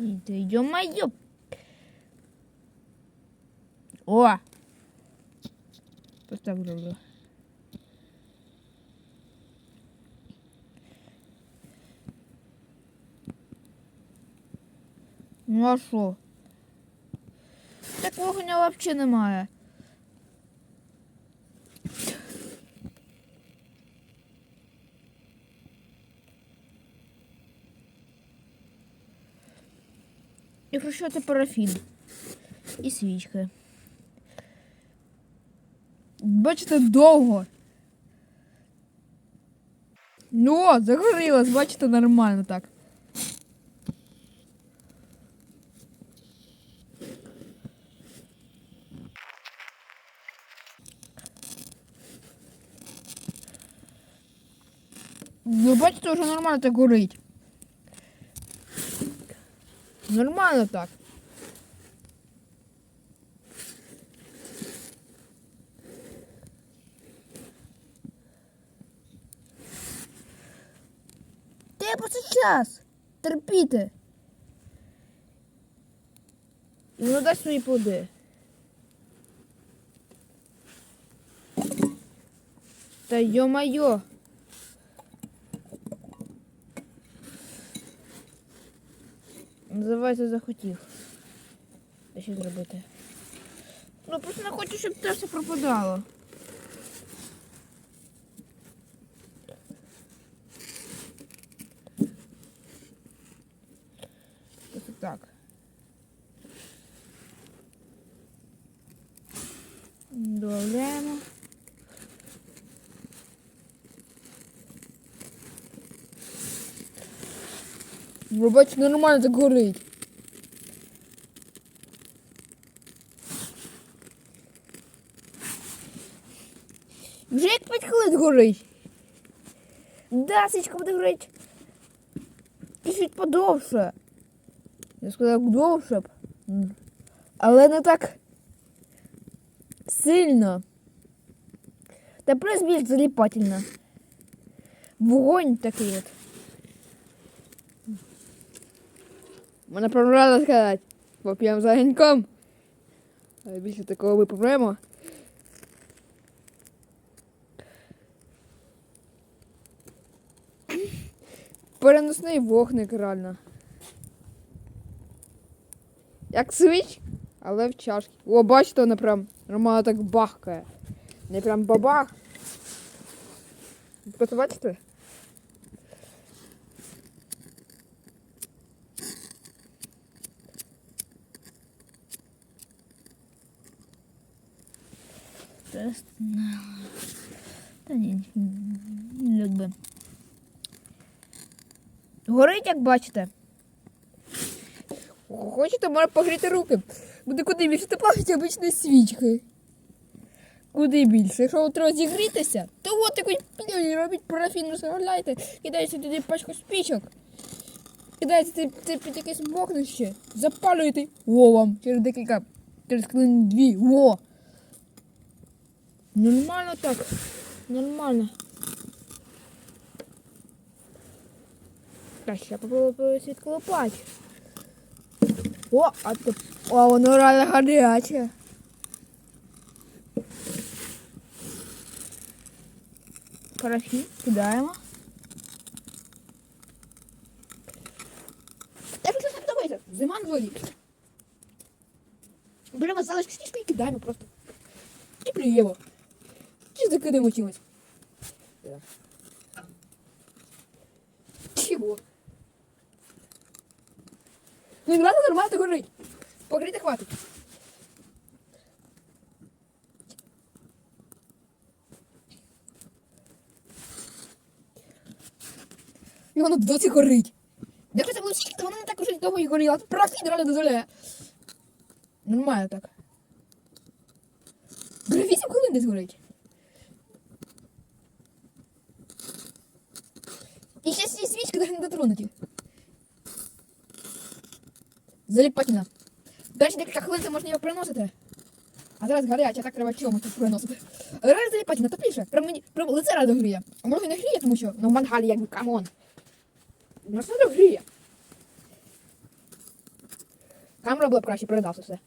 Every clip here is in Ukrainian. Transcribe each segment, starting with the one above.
Ты ё-моё! О! Просто так зроблю. Ну а що? Так вогня взагалі немає. І про що це парафін? І свічки. Бачите, довго. Ну, загорілась, бачите, нормально так. Ну, бачите, вже нормально так горить. Нормально так. Та просто час. Терпіти. І воно дасть свої плоди. Та йо-майо. Називається захотів. А що зробити? Ну просто не хочу, щоб це все пропадало. Просто так. Добавляємо. Ви нормально так горить. Вже як 5 хвилин горить. Да, свічка буде горить. І чуть подовше. Я сказав довше б. Але не так сильно. Та плюс більш заліпательно. Вогонь такий от. Мене правильно сказати. Поп'ємо за геньком. Але більше такого ми поп'ємо. Переносний вогник реально. Як свіч, але в чашці. О, бачите, вона прям нормально так бахкає. Не прям бабах. Просто бачите? Та ні, якби. Горить, як бачите. Хочете, може погріти руки. Буде куди більше тепла від обичної свічки. Куди більше. Якщо от розігрітися, то от якусь пілюлю робіть парафін, розставляйте, кидаєте туди пачку спічок. Кидаєте це, це під якесь вогнище, запалюєте. О, вам через декілька, через хвилин дві. О! Нормально так. Нормально. Так, ще попробую світлопач. О, а то... О, воно реально гаряче. Парафін кидаємо. Так, що так давайте. Зима на дворі. Беремо залишки сніжки і кидаємо просто. І плюємо. Чи закидаємо чимось. Чого? Ну, не надо нормально горить. Погріти хватить. І воно досі горить. Якщо це було стільки, то воно не так уже довго і горіло. Тут Парафін реально дозволяє. Нормально так. Вже 8 хвилин десь горить. І ще ці Заліпательно. До речі, декілька хвилин це можна його приносити. А зараз гаряче, так треба чомусь тут приносити. Реально заліпательно, тепліше. Прям мені прям лице радо гріє. А може не гріє, тому що ну, в мангалі якби камон. Ну все одно гріє. Камера була б краще, передався все.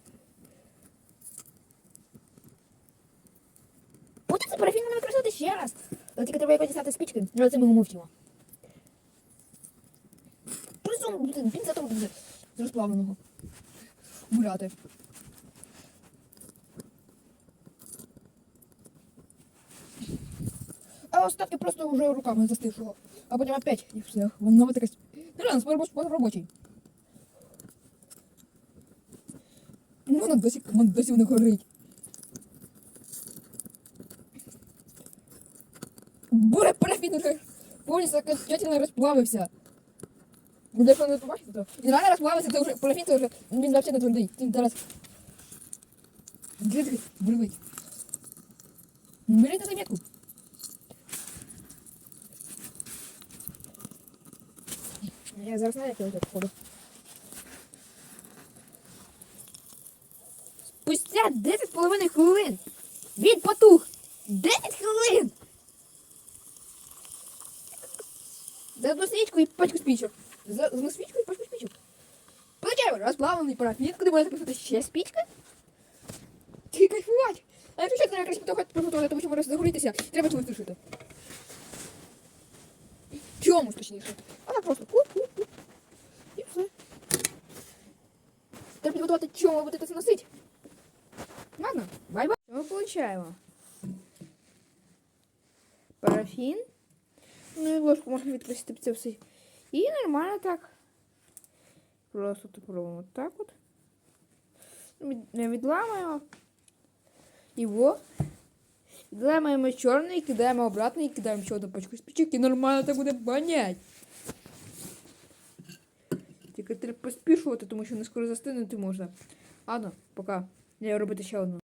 Потім це парафін можна використати ще раз. Але тільки треба якось дістати спічки, але це ми умовчимо. З розплавленого. Гуляти. А остатки просто вже руками застигшого. А потім опять і все. Воно таке. Ну реально, спосіб робочий. Воно досі, воно досі воно горить. Буре парафін уже повністю окончательно розплавився. Ну, якщо не побачите, то він реально розплавився, то вже парафін, то вже він взагалі не твердий. Він зараз Где буревик? Берите заметку. Я зараз знаю, як я тут ходу. Спустя 10 з половиною хвилин. Він потух. 10 хвилин. За одну свічку і пачку спічок. За одну свічку і пачку спічок. Получаємо розплавлений парафін, куди можна писати ще спічки. Ти кайфувати. А якщо ще треба якось потухати приготувати, тому що може загорітися, треба чогось тушити. Чомусь точніше. А так просто куп-куп-куп. І все. Треба підготувати, чому ви будете це носити. Ладно, бай-бай. Що ми получаємо? Парафін. Ну і ложку можна відпустити це все. І нормально так. Просто так робимо так от. Від- Не відламаємо. Його. Відламаємо чорний, кидаємо обратно і кидаємо ще одну пачку спічок і нормально так буде банять. Тільки треба поспішувати, тому що не скоро застинути можна. Ладно, пока. Я робити ще одну.